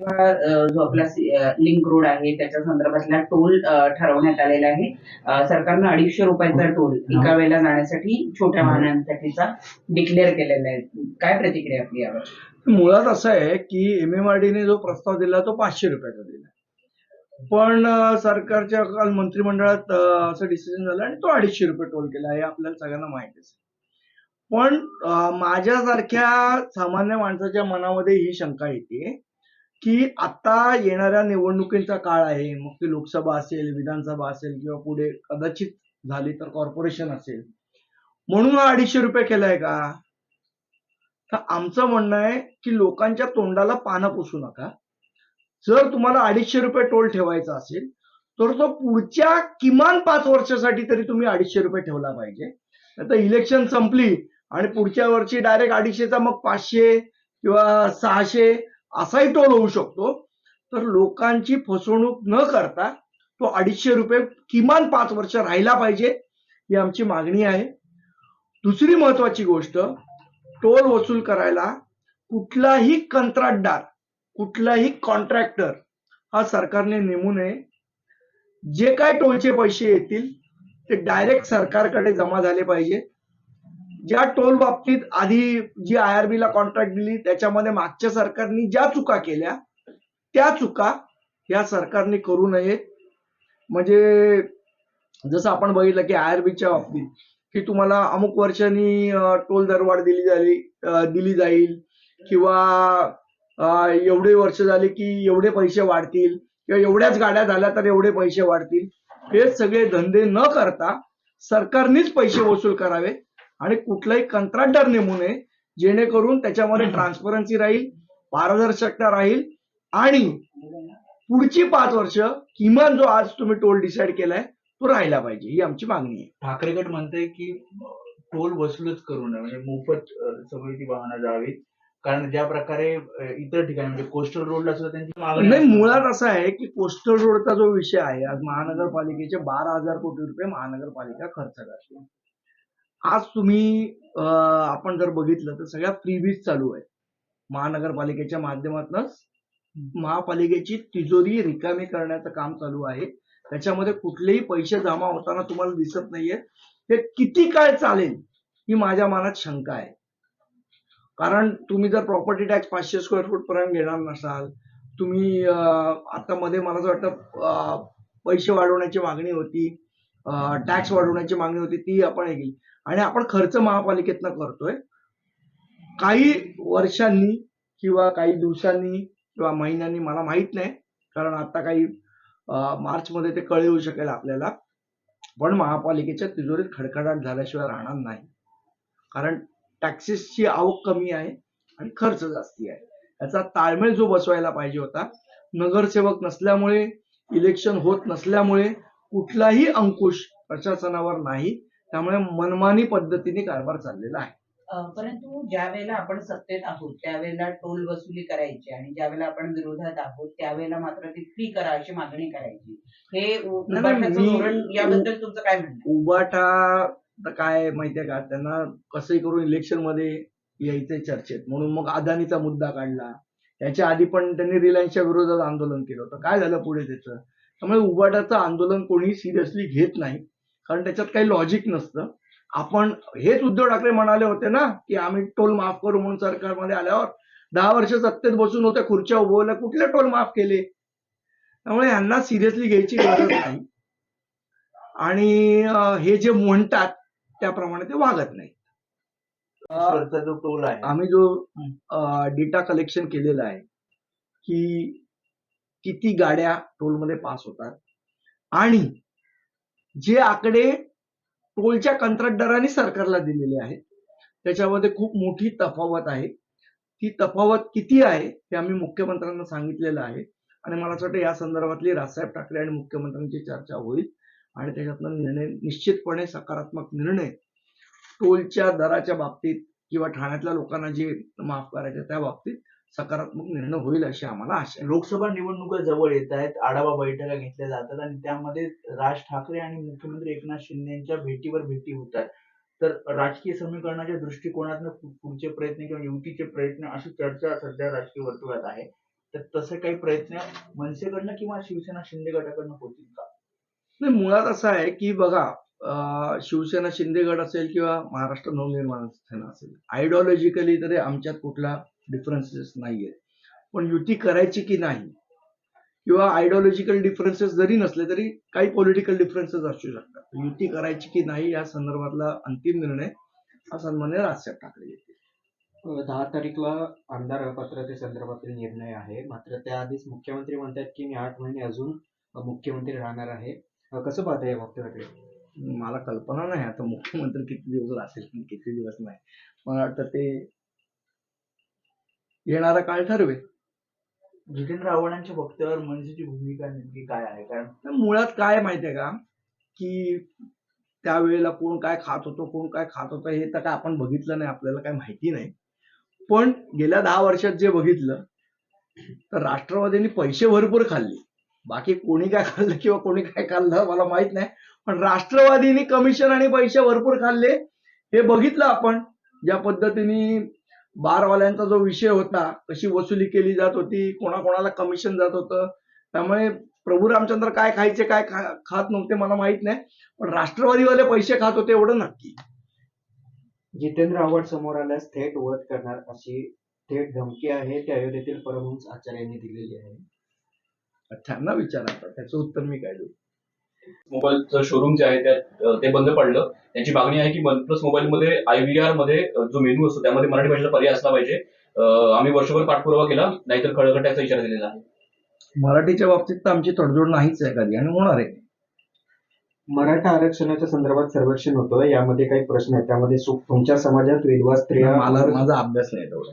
जो आपला link road आहे त्याच्या संदर्भातला टोल ठरवण्यात आलेला आहे. सरकारनं अडीचशे रुपयाचा टोल एका वेळेला जाण्यासाठी छोट्या वाहनांसाठीचा डिक्लेअर केलेला आहे. काय प्रतिक्रिया आपली यावर? मुळात असं आहे की एमएमआरडीने जो प्रस्ताव दिला तो पाचशे रुपयाचा दिला पण सरकारच्या काल मंत्रिमंडळात असं डिसिजन झालं आणि तो अडीचशे रुपये टोल केला हे आपल्याला सगळ्यांना माहितीच आहे. पण माझ्यासारख्या सामान्य माणसाच्या मनामध्ये ही शंका येते की आता येणाऱ्या निवडणुकींचा काळ आहे. मग ती लोकसभा असेल विधानसभा असेल किंवा पुढे कदाचित झाली तर कॉर्पोरेशन असेल. म्हणून हा अडीचशे रुपये केलाय का? तर आमचं म्हणणं आहे की लोकांच्या तोंडाला पानं पुसू नका. जर तुम्हाला अडीचशे रुपये टोल ठेवायचा असेल तर तो पुढच्या किमान पाच वर्षासाठी तरी तुम्ही अडीचशे रुपये ठेवला पाहिजे. आता इलेक्शन संपली आणि पुढच्या वर्षी डायरेक्ट अडीचशेचा मग पाचशे किंवा सहाशे असाही टोल होऊ शकतो. तर लोकांची फसवणूक न करता तो अडीचशे रुपये किमान पाच वर्ष राहिला पाहिजे ही आमची मागणी आहे. दुसरी महत्वाची गोष्ट टोल वसूल करायला कुठलाही कंत्राटदार कुठलाही कॉन्ट्रॅक्टर हा सरकारने नेमू नये. जे काय टोलचे पैसे येतील ते डायरेक्ट सरकारकडे जमा झाले पाहिजे. ज्या टोल बाबतीत आधी जी आय ला कॉन्ट्रॅक्ट दिली त्याच्यामध्ये मागच्या सरकारनी ज्या चुका केल्या त्या चुका या सरकारने करू नयेत म्हणजे जसं आपण बघितलं की आय च्या बाबतीत की तुम्हाला अमुक वर्षांनी टोल दरवाढ दिली झाली दिली जाईल किंवा एवढे वर्ष झाले की एवढे पैसे वाढतील किंवा एवढ्याच गाड्या झाल्या तर एवढे पैसे वाढतील. हे सगळे धंदे न करता सरकारनेच पैसे वसूल करावे. आणि कुठलाही कंत्राटदार नेमू नये जेणेकरून त्याच्यामध्ये ट्रान्सपरन्सी राहील पारदर्शकता राहील आणि पुढची पाच वर्ष किमान जो आज तुम्ही टोल डिसाईड केलाय तो राहिला पाहिजे. ही आमची मागणी आहे. ठाकरे गट म्हणतंय की टोल वसूलच करू नये. म्हणजे मोफत सगळी ती वाहनं जावीत. कारण ज्या प्रकारे इतर ठिकाणी म्हणजे कोस्टल रोडला सुद्धा त्यांची मागणी नाही. मुळात असं आहे की कोस्टल रोडचा जो विषय आहे आज महानगरपालिकेचे बारा हजार कोटी रुपये महानगरपालिका खर्च करते. आज तुम्ही आपण जर बघितलं तर सगळ्या फ्रीबीज चालू आहे महानगरपालिकेच्या माध्यमातूनच महापालिकेची तिजोरी रिकामी करण्याचं काम चालू आहे. त्याच्यामध्ये कुठलेही पैसे जमा होताना तुम्हाला दिसत नाहीये. ते किती काळ चालेल ही माझ्या मनात शंका आहे. कारण तुम्ही जर प्रॉपर्टी टॅक्स पाचशे स्क्वेअर फूट पर्यंत घेणार नसाल तुम्ही आता मध्ये मला असं वाटतं पैसे वाढवण्याची मागणी होती. टॅक्स वाढवण्याची मागणी होती ती आपण हे केली आणि आपण खर्च महापालिकेतनं करतोय. काही वर्षांनी किंवा काही दिवसांनी किंवा महिन्यांनी मला माहीत नाही कारण आता काही मार्च मध्ये ते कळे होऊ शकेल आपल्याला. पण महापालिकेच्या तिजोरीत खडखडाट झाल्याशिवाय राहणार नाही. कारण टॅक्सेसची आवक कमी आहे आणि खर्च जास्ती आहे. याचा ताळमेळ जो बसवायला पाहिजे होता नगरसेवक नसल्यामुळे इलेक्शन होत नसल्यामुळे कुठलाही अंकुश प्रशासनावर नाही त्यामुळे मनमानी पद्धतीने कारभार चाललेला आहे. परंतु ज्या वेळेला आपण सत्तेत आहोत त्यावेळेला टोल वसुली करायची आणि ज्या वेळेला आपण विरोधात आहोत त्यावेळेला मात्र ती फ्री करा अशी मागणी करायची. हे याबद्दल तुमचं काय म्हणणं? उबाटा तर काय माहितीये का? त्यांना कसंही करून इलेक्शनमध्ये यायचे चर्चेत. म्हणून मग अदानीचा मुद्दा काढला. याच्या आधी पण त्यांनी रिलायन्सच्या विरोधात आंदोलन केलं होतं. काय झालं पुढे त्याचं? त्यामुळे उबाटाचं आंदोलन कोणी सिरियसली घेत नाही. कारण त्याच्यात काही लॉजिक नसतं. आपण हेच उद्धव ठाकरे म्हणाले होते ना की आम्ही टोल माफ करू म्हणून सरकारमध्ये आल्यावर दहा वर्ष सत्तेत बसून होत्या खुर्च्या उभवल्या कुठले टोल माफ केले? त्यामुळे यांना सिरियसली घ्यायची गरज नाही. आणि हे जे म्हणतात त्याप्रमाणे ते वागत नाही जो टोल आहे. आम्ही जो डेटा कलेक्शन केलेला आहे की किती गाड्या टोलमध्ये पास होतात. आणि जे आकडे टोलच्या कंत्राटदारांनी सरकारला दिलेले आहेत त्याच्यामध्ये खूप मोठी तफावत आहे. ती तफावत किती आहे हे आम्ही मुख्यमंत्र्यांना सांगितलेलं आहे. आणि मला असं वाटतं या संदर्भातली राजसाहेब ठाकरे आणि मुख्यमंत्र्यांची चर्चा होईल. आणि त्याच्यातनं निर्णय निश्चितपणे सकारात्मक निर्णय टोलच्या दराच्या बाबतीत किंवा ठाण्यातल्या लोकांना जे माफ करायचे त्या बाबतीत सकारात्मक निर्णय होईल अशी आम्हाला आशा आहे. लोकसभा निवडणुका जवळ येत आहेत आढावा बैठका घेतल्या जातात आणि त्यामध्ये राज ठाकरे आणि मुख्यमंत्री एकनाथ शिंदे यांच्या भेटीवर भेटी होत आहेत. तर राजकीय समीकरणाच्या दृष्टिकोनातून पुढचे प्रयत्न किंवा युतीचे प्रयत्न अशी चर्चा सध्या राजकीय वर्तुळात आहे. तर तसे काही प्रयत्न मनसेकडनं किंवा शिवसेना शिंदे गटाकडनं होतील का? नाही मुळात असं आहे की बघा अं, शिवसेना शिंदे गट असेल किंवा महाराष्ट्र नवनिर्माण सेना असेल आयडिओलॉजिकली तरी आमच्यात कुठला डिफरन्सेस नाहीये पण युती करायची की नाही किंवा आयडिओलॉजिकल डिफरन्सेस जरी नसले तरी काही पॉलिटिकल डिफरन्सेस असू शकतात. युती करायची की नाही या संदर्भातला अंतिम निर्णय हा सन्मान्य राजसाहेब ठाकरे घेतील दहा तारीखला आमदार अपात्रते संदर्भातील निर्णय आहे. मात्र त्याआधीच मुख्यमंत्री म्हणतात की मी आठ महिने अजून मुख्यमंत्री राहणार आहे. कसं पाहता या वक्तव्याकडे मला कल्पना नाही. आता मुख्यमंत्री किती दिवस असेल किती दिवस नाही. मला वाटतं ते येणारा काळ ठरवेल. जितेंद्र आव्हाडांच्या वक्तव्यावर मनसेची भूमिका नेमकी काय आहे? कारण तर मुळात काय माहितीये का? की त्यावेळेला कोण काय खात होतो कोण काय खात होतं हे तर काय आपण बघितलं नाही आपल्याला काय माहिती नाही. पण गेल्या दहा वर्षात जे बघितलं तर राष्ट्रवादीने पैसे भरपूर खाल्ले. बाकी कोणी काय खाल्लं किंवा कोणी काय खाल्लं मला माहीत नाही. पण राष्ट्रवादीने कमिशन आणि पैसे भरपूर खाल्ले. हे बघितलं आपण ज्या पद्धतीने बारवाल्यांचा जो विषय होता कशी वसुली केली जात होती कोणाकोणाला कमिशन जात होतं त्यामुळे प्रभू रामचंद्र काय खायचे काय खात नव्हते मला माहीत नाही पण राष्ट्रवादीवाले पैसे खात होते एवढं नक्की. जितेंद्र आव्हाड समोर आल्यास थेट वध करणार अशी थेट धमकी आहे ती अयोध्येतील परमहंस आचार्यांनी दिलेली आहे. त्यांना विचारायचं त्याचं उत्तर मी काय देऊ? मोबाईलचं शोरूम जे आहे त्यात ते बंद पडलं. त्यांची मागणी आहे की वन प्लस मोबाईलमध्ये आयव्हीआरमध्ये अं, जो मेनू असतो त्यामध्ये मराठी भाषेचा पर्याय असला पाहिजे. आम्ही वर्षभर पाठपुरावा केला नाहीतर खळगटाचा इशारा दिलेला आहे. मराठीच्या बाबतीत तर आमची तडजोड नाहीच आहे कधी आणि होणार आहे. मराठा आरक्षणाच्या संदर्भात सर्वेक्षण होतं यामध्ये काही प्रश्न आहेत. त्यामध्ये तुमच्या समाजात विधवा स्त्रिया मला माझा अभ्यास नाही तेवढा.